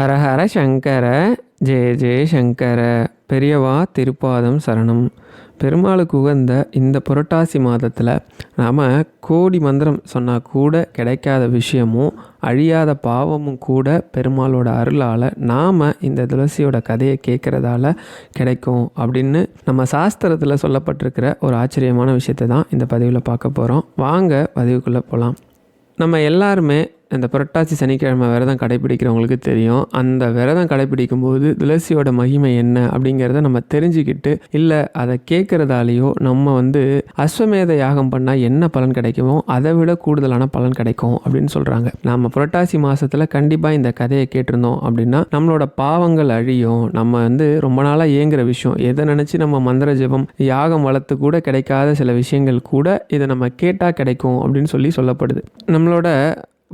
ஹரஹர சங்கர ஜெய ஜெய சங்கர பெரியவா திருப்பாதம் சரணம். பெருமாளுக்கு உகந்த இந்த புரட்டாசி மாதத்தில் நாம் கோடி மந்திரம் சொன்னால் கூட கிடைக்காத விஷயமும் அழியாத பாவமும் கூட பெருமாளோட அருளால் நாம் இந்த துளசியோட கதையை கேட்குறதால கிடைக்கும் அப்படின்னு நம்ம சாஸ்திரத்தில் சொல்லப்பட்டிருக்கிற ஒரு ஆச்சரியமான விஷயத்தை தான் இந்த பதிவில் பார்க்க போகிறோம் வாங்க பதிவுக்குள்ளே போகலாம் நம்ம எல்லாருமே இந்த புரட்டாசி சனிக்கிழமை விரதம் கடைப்பிடிக்கிறவங்களுக்கு தெரியும். அந்த விரதம் கடைப்பிடிக்கும் போது துளசியோட மகிமை என்ன அப்படிங்கிறத நம்ம தெரிஞ்சுக்கிட்டு இல்லை அதை கேட்குறதாலேயோ நம்ம வந்து அஸ்வமேத யாகம் பண்ணால் என்ன பலன் கிடைக்குமோ அதை விட கூடுதலான பலன் கிடைக்கும் அப்படின்னு சொல்கிறாங்க நம்ம புரட்டாசி மாதத்தில் கண்டிப்பாக இந்த கதையை கேட்டிருந்தோம் அப்படின்னா நம்மளோட பாவங்கள் அழியும். நம்ம வந்து ரொம்ப நாளாக இயங்குகிற விஷயம். எதை நினச்சி நம்ம மந்திர ஜெபம் யாகம் வளர்த்து கூட கிடைக்காத சில விஷயங்கள் கூட இதை நம்ம கேட்டால் கிடைக்கும் அப்படின்னு சொல்லி சொல்லப்படுது. நம்மளோட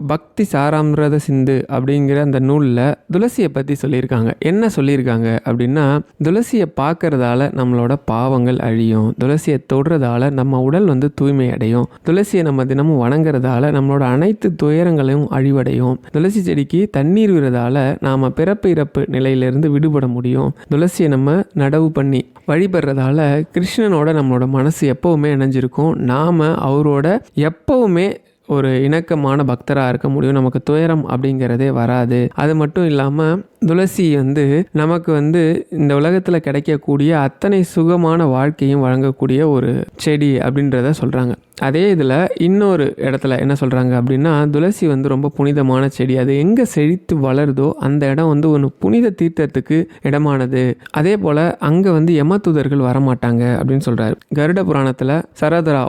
பக்தி சாராமிரத சிந்து அப்படிங்கிற அந்த நூலில் துளசியை பற்றி சொல்லியிருக்காங்க. என்ன சொல்லியிருக்காங்க அப்படின்னா துளசியை பார்க்கறதால நம்மளோட பாவங்கள் அழியும். துளசியை தொடுறதால நம்ம உடல் வந்து தூய்மை அடையும். துளசியை நம்ம தினமும் வணங்குறதால நம்மளோட அனைத்து துயரங்களையும் அழிவடையும். துளசி செடிக்கு தண்ணீர் விடுறதால நாம் பிறப்பு இறப்பு நிலையிலிருந்து விடுபட முடியும். துளசியை நம்ம நடவு பண்ணி வழிபடுறதால கிருஷ்ணனோட நம்மளோட மனசு எப்போவுமே இணைஞ்சிருக்கும். நாம் அவரோட எப்போவுமே ஒரு இணக்கமான பக்தராக இருக்க முடியும். நமக்கு துயரம் அப்படிங்கிறதே வராது. அது மட்டும் இல்லாமல் துளசி வந்து நமக்கு வந்து இந்த உலகத்தில் கிடைக்கக்கூடிய அத்தனை சுகமான வாழ்க்கையும் வழங்கக்கூடிய ஒரு செடி அப்படின்றத சொல்கிறாங்க அதே இதில் இன்னொரு இடத்துல என்ன சொல்கிறாங்க அப்படின்னா துளசி வந்து ரொம்ப புனிதமான செடி. அது எங்கே செழித்து வளருதோ அந்த இடம் வந்து ஒன்று புனித தீர்த்தத்துக்கு இடமானது. அதே போல் அங்கே வந்து எமத்துதர்கள் வரமாட்டாங்க அப்படின்னு சொல்கிறாரு கருட புராணத்தில் சரதரா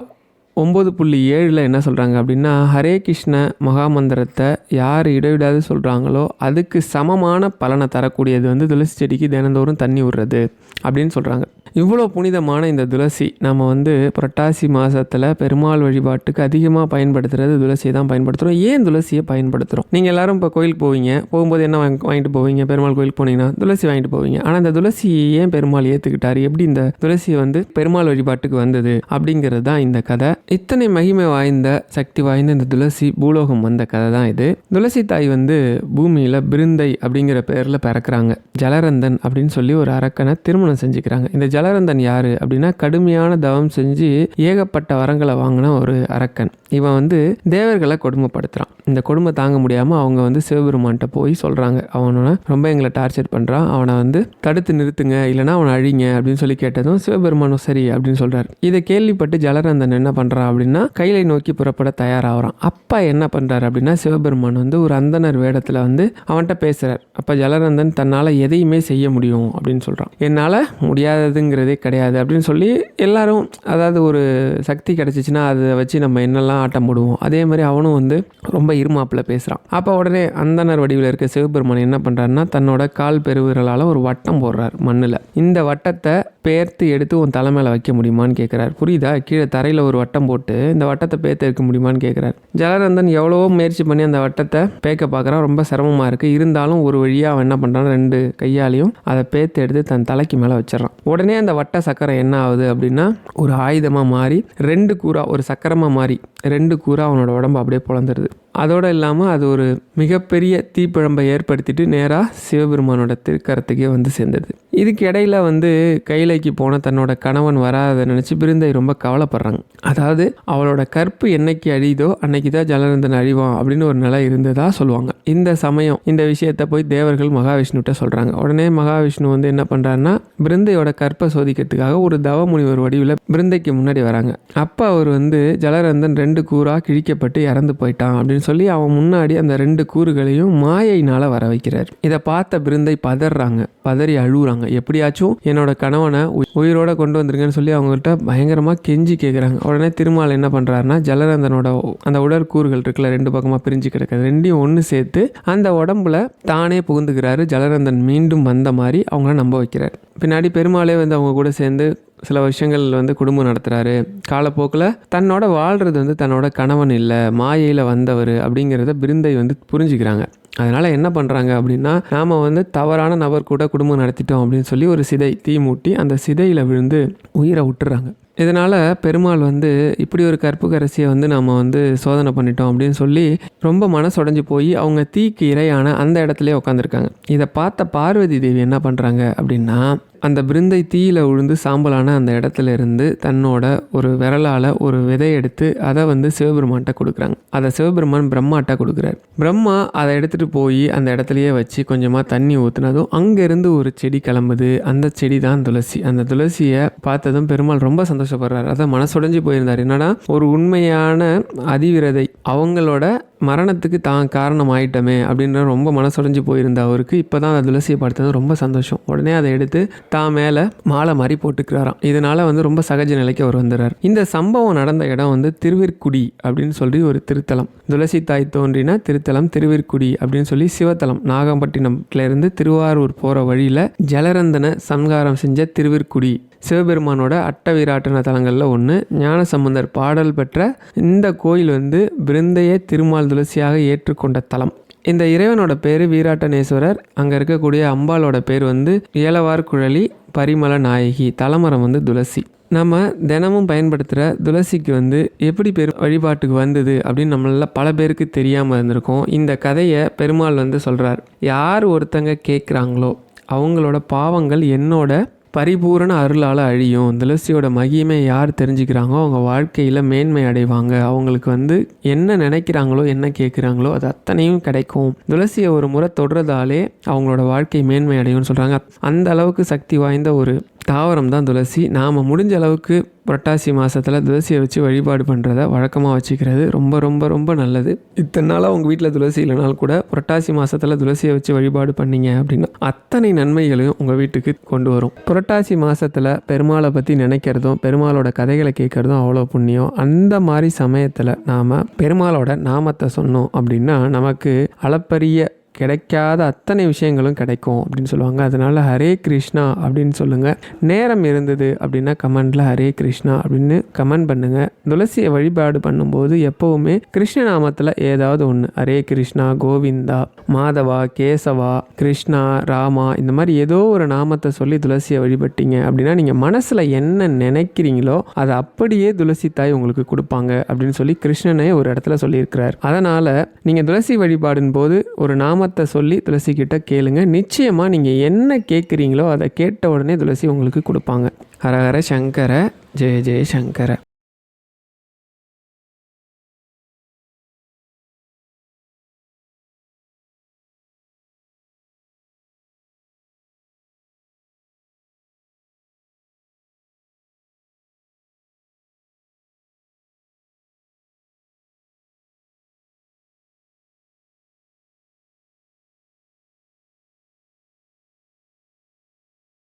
ஒம்பது புள்ளி ஏழில் என்ன சொல்கிறாங்க அப்படின்னா ஹரே கிருஷ்ண மகாமந்திரத்தை யார் இடைவிடாது சொல்கிறாங்களோ அதுக்கு சமமான பலனை தரக்கூடியது வந்து துளசி செடிக்கு தினந்தோறும் தண்ணி விடுறது அப்படின்னு சொல்கிறாங்க இவ்வளோ புனிதமான இந்த துளசி நம்ம வந்து புரட்டாசி மாதத்தில் பெருமாள் வழிபாட்டுக்கு அதிகமாக பயன்படுத்துகிறது துளசியை தான் பயன்படுத்துகிறோம் ஏன் துளசியை பயன்படுத்துகிறோம் நீங்கள் எல்லோரும் இப்போ கோயிலுக்கு போவீங்க போகும்போது என்ன வாங்கி வாங்கிட்டு போவீங்க? பெருமாள் கோயிலுக்கு போனீங்கன்னா துளசி வாங்கிட்டு போவீங்க. ஆனால் இந்த துளசி ஏன் பெருமாள் ஏற்றுக்கிட்டார் எப்படி இந்த துளசியை வந்து பெருமாள் வழிபாட்டுக்கு வந்தது? அப்படிங்கிறது தான் இந்த கதை. இத்தனை மகிமை வாய்ந்த சக்தி வாய்ந்த இந்த துளசி பூலோகம் வந்த கதை தான் இது. துளசி தாய் வந்து பூமியில் பிருந்தை அப்படிங்கிற பேரில் பிறக்கிறாங்க. ஜலரந்தன் அப்படின்னு சொல்லி ஒரு அரக்கனை திருமணம் செஞ்சுக்கிறாங்க. இந்த ஜலரந்தன் யார் அப்படின்னா கடுமையான தவம் செஞ்சு ஏகப்பட்ட வரங்களை வாங்கின ஒரு அரக்கன். இவன் வந்து தேவர்களை கொடுமைப்படுத்துகிறான் இந்த கொடுமை தாங்க முடியாமல் அவங்க வந்து சிவபெருமான்கிட்ட போய் சொல்கிறாங்க அவனை ரொம்ப எங்களை டார்ச்சர் பண்ணுறான் அவனை வந்து தடுத்து நிறுத்துங்க. இல்லைனா அவனை அழிங்க அப்படின்னு சொல்லி கேட்டதும் சிவபெருமானும் சரி அப்படின்னு சொல்கிறார் இதை கேள்விப்பட்டு ஜலரந்தன் என்ன பண்ணுறான் அப்படின்னா கையிலை நோக்கி புறப்பட தயாராகிறான். அப்பா என்ன பண்ணுறாரு அப்படின்னா சிவபெருமான் வந்து ஒரு அந்தனர் வேடத்தில் வந்து அவன்கிட்ட பேசுகிறார் அப்போ ஜலரந்தன் தன்னால் எதையுமே செய்ய முடியும் அப்படின்னு சொல்கிறான் என்னால் முடியாததுங்கிறதே கிடையாது அப்படின்னு சொல்லி எல்லாரும் அதாவது ஒரு சக்தி கிடச்சிச்சின்னா அதை வச்சு நம்ம என்னெல்லாம் ஆட்டம் போடுவோம். அதே மாதிரி அவனும் வந்து ரொம்ப இருமாப்பில் பேசுகிறான் அப்போ உடனே அந்தனர் வடிவில் இருக்க சிவபெருமான் என்ன பண்ணுறாருன்னா தன்னோட கால் பெருவிரலால் ஒரு வட்டம் போடுறார் மண்ணில். இந்த வட்டத்தை பேர்த்து எடுத்து உன் தலை மேலே வைக்க முடியுமான்னு கேட்குறாரு புரியுதா? கீழே தரையில் ஒரு வட்டம் போட்டு இந்த வட்டத்தை பேத்தெடுக்க முடியுமான்னு கேட்குறாரு ஜலரந்தன் எவ்வளவோ முயற்சி பண்ணி அந்த வட்டத்தை பேக்க பார்க்குறான் ரொம்ப சிரமமாக இருக்குது இருந்தாலும் ஒரு வழியாக அவன் என்ன பண்ணுறான் ரெண்டு கையாலையும் அதை பேத்து எடுத்து தன் தலைக்கு மேலே வச்சிடறான். உடனே அந்த வட்ட சக்கரம் என்ன ஆகுது அப்படின்னா ஒரு ஆயுதமாக மாறி ரெண்டு கூறா ஒரு சக்கரமாக மாறி ரெண்டு கூறா அவனோட உடம்பு அப்படியே பிளந்துருது அதோடு இல்லாமல் அது ஒரு மிகப்பெரிய தீப்பிழம்பை ஏற்படுத்திட்டு நேராக சிவபெருமானோட திருக்கரத்துக்கே வந்து சேர்ந்தது. இதுக்கு இடையில வந்து கைலைக்கு போன தன்னோட கணவன் வராத நினச்சி பிருந்தை ரொம்ப கவலைப்படுறாங்க. அதாவது அவளோட கற்பு என்னைக்கு அழியுதோ அன்னைக்கு தான் ஜலநந்தன் அழிவான் அப்படின்னு ஒரு நிலை இருந்ததா சொல்லுவாங்க. இந்த சமயம் இந்த விஷயத்த போய் தேவர்கள் மகாவிஷ்ணுகிட்ட சொல்கிறாங்க உடனே மகாவிஷ்ணு வந்து என்ன பண்ணுறாருன்னா பிருந்தையோட கற்பை சோதிக்கிறதுக்காக ஒரு தவ முனிவர் வடிவில் பிருந்தைக்கு முன்னாடி வராங்க. அப்போ அவர் வந்து ஜலரந்தன் ரெண்டு கூறாக கிழிக்கப்பட்டு இறந்து போயிட்டான் அப்படின்னு சொல்லி அவன் முன்னாடி அந்த ரெண்டு கூறுகளையும் மாயையினால் வர வைக்கிறார். இதை பார்த்த பிருந்தை பதறாங்க பதறி அழுகுறாங்க எப்படியாச்சும் என்னோட கணவனை உயிரோட கொண்டு வந்துருங்கன்னு சொல்லி அவங்கள்ட்ட பயங்கரமாக கெஞ்சி கேட்குறாங்க உடனே திருமால் என்ன பண்ணுறாருன்னா ஜலரந்தனோட அந்த உடற்கூறுகள் இருக்குல்ல ரெண்டு பக்கமாக பிரிஞ்சு கிடக்குது. ரெண்டையும் ஒன்று சேர்த்து அந்த உடம்புல தானே புகுந்துக்கிறாரு ஜலரந்தன். மீண்டும் வந்த மாதிரி அவங்கள நம்ப வைக்கிறார். பின்னாடி பெருமாளே வந்து அவங்க கூட சேர்ந்து சில விஷயங்கள் வந்து குடும்பம் நடத்துகிறாரு காலப்போக்கில் தன்னோட வாழ்கிறது வந்து தன்னோட கணவன் இல்லை மாயையில் வந்தவர் அப்படிங்கிறத பிருந்தை வந்து புரிஞ்சுக்கிறாங்க. அதனால் என்ன பண்ணுறாங்க அப்படின்னா நாம் வந்து தவறான நபர் கூட குடும்பம் நடத்திட்டோம் அப்படின்னு சொல்லி ஒரு சிதை தீ மூட்டி அந்த சிதையில் விழுந்து உயிரை விட்டுறாங்க. இதனால் பெருமாள் வந்து இப்படி ஒரு கற்புக்கரசியை வந்து நம்ம வந்து சோதனை பண்ணிட்டோம் அப்படின்னு சொல்லி ரொம்ப மனசுடைஞ்சு போய் அவங்க தீக்கு இரையான அந்த இடத்துலயே உட்காந்துருக்காங்க இதை பார்த்த பார்வதி தேவி என்ன பண்ணுறாங்க அப்படின்னா அந்த பிருந்தை தீயில் விழுந்து சாம்பலான அந்த இடத்துல இருந்து தன்னோட ஒரு விரலால் ஒரு விதை எடுத்து அதை வந்து சிவபெருமான்கிட்ட கொடுக்குறாங்க. அதை சிவபெருமான் பிரம்மாட்ட கொடுக்குறாரு. பிரம்மா அதை எடுத்துகிட்டு போய் அந்த இடத்துலையே வச்சு கொஞ்சமாக தண்ணி ஊற்றுனதும் அங்கேருந்து ஒரு செடி கிளம்புது. அந்த செடி தான் துளசி. அந்த துளசியை பார்த்ததும் பெருமாள் ரொம்ப சந்தோஷப்படுறாரு. அதை மனசுடைஞ்சு போயிருந்தார். என்னன்னா ஒரு உண்மையான அதிவிரதை. அவங்களோட மரணத்துக்கு தான் காரணம் ஆயிட்டமே அப்படின்ற ரொம்ப மனசுடைஞ்சு போயிருந்த அவருக்கு இப்போ தான் அந்த துளசியை பார்த்தது ரொம்ப சந்தோஷம். உடனே அதை எடுத்து தான் மேலே மாலை மாதிரி போட்டுக்கிறாராம். இதனால் வந்து ரொம்ப சகஜ நிலைக்கு அவர் வந்துடுறார் இந்த சம்பவம் நடந்த இடம் வந்து திருவிற்குடி அப்படின்னு சொல்லி ஒரு திருத்தலம். துளசி தாய் தோன்றின திருத்தலம் திருவிற்குடி அப்படின்னு சொல்லி சிவத்தலம். நாகப்பட்டினம்லேருந்து திருவாரூர் போகிற வழியில் ஜலரந்தன சம்ஹாரம் செஞ்ச திருவிற்குடி. சிவபெருமானோட அட்டவீராட்டன தலங்களில் ஒன்று ஞானசம்பந்தர் பாடல் பெற்ற இந்த கோயில் வந்து பிருந்தைய திருமால் துளசியாக ஏற்றுக்கொண்ட தலம். இந்த இறைவனோட பேர் வீராட்டனேஸ்வரர். அங்கே இருக்கக்கூடிய அம்பாலோட பேர் வந்து ஏலவார் குழலி பரிமள நாயகி தலமரம் வந்து துளசி. நம்ம தினமும் பயன்படுத்துகிற துளசிக்கு வந்து எப்படி பெரு வழிபாட்டுக்கு வந்தது அப்படின்னு நம்மளால் பல பேருக்கு தெரியாமல் இருந்திருக்கும். இந்த கதையை பெருமாள் வந்து சொல்கிறார் யார் ஒருத்தங்க கேட்குறாங்களோ அவங்களோட பாவங்கள் என்னோட பரிபூரண அருளால் அழியும். துளசியோட மகிமை யார் தெரிஞ்சுக்கிறாங்களோ அவங்க வாழ்க்கையில் மேன்மை அடைவாங்க. அவங்களுக்கு வந்து என்ன நினைக்கிறாங்களோ என்ன கேட்குறாங்களோ அது அத்தனையும் கிடைக்கும். துளசியை ஒரு முறை தொடுறதாலே அவங்களோட வாழ்க்கை மேன்மை அடையும்னு சொல்கிறாங்க அந்த அளவுக்கு சக்தி வாய்ந்த ஒரு தாவரம் தான் துளசி. நாம் முடிஞ்ச அளவுக்கு புரட்டாசி மாதத்தில் துளசியை வச்சு வழிபாடு பண்ணுறத வழக்கமாக வச்சுக்கிறது ரொம்ப ரொம்ப ரொம்ப நல்லது. இத்தனை நாளாக உங்கள் வீட்டில் துளசி இல்லைனாலும் கூட புரட்டாசி மாதத்தில் துளசியை வச்சு வழிபாடு பண்ணீங்க அப்படின்னா அத்தனை நன்மைகளையும் உங்கள் வீட்டுக்கு கொண்டு வரும். புரட்டாசி மாதத்தில் பெருமாளை பற்றி நினைக்கிறதும் பெருமாளோட கதைகளை கேட்குறதும் அவ்வளோ புண்ணியம். அந்த மாதிரி சமயத்தில் நாம் பெருமாளோட நாமத்தை சொன்னோம் அப்படின்னா நமக்கு அளப்பரிய கிடைக்காத அத்தனை விஷயங்களும் கிடைக்கும் அப்படின்னு சொல்லுவாங்க. அதனால் ஹரே கிருஷ்ணா அப்படின்னு சொல்லுங்கள் நேரம் இருந்தது அப்படின்னா கமெண்டில் ஹரே கிருஷ்ணா அப்படின்னு கமெண்ட் பண்ணுங்கள் துளசியை வழிபாடு பண்ணும்போது எப்போவுமே கிருஷ்ண நாமத்தில் ஏதாவது ஒன்று ஹரே கிருஷ்ணா கோவிந்தா மாதவா கேசவா கிருஷ்ணா ராமா இந்த மாதிரி ஏதோ ஒரு நாமத்தை சொல்லி துளசியை வழிபட்டீங்க அப்படின்னா நீங்கள் மனசில் என்ன நினைக்கிறீங்களோ அதை அப்படியே துளசி தாய் உங்களுக்கு கொடுப்பாங்க அப்படின்னு சொல்லி கிருஷ்ணனே ஒரு இடத்துல சொல்லியிருக்கிறார். அதனால் நீங்கள் துளசி வழிபாடின் போது ஒரு நாம நாமத்தை சொல்லி துளசி கிட்ட கேளுங்க. நிச்சயமாக நீங்கள் என்ன கேட்குறீங்களோ அதை கேட்ட உடனே துளசி உங்களுக்கு கொடுப்பாங்க. ஹரஹர சங்கர ஜெய ஜெய சங்கர.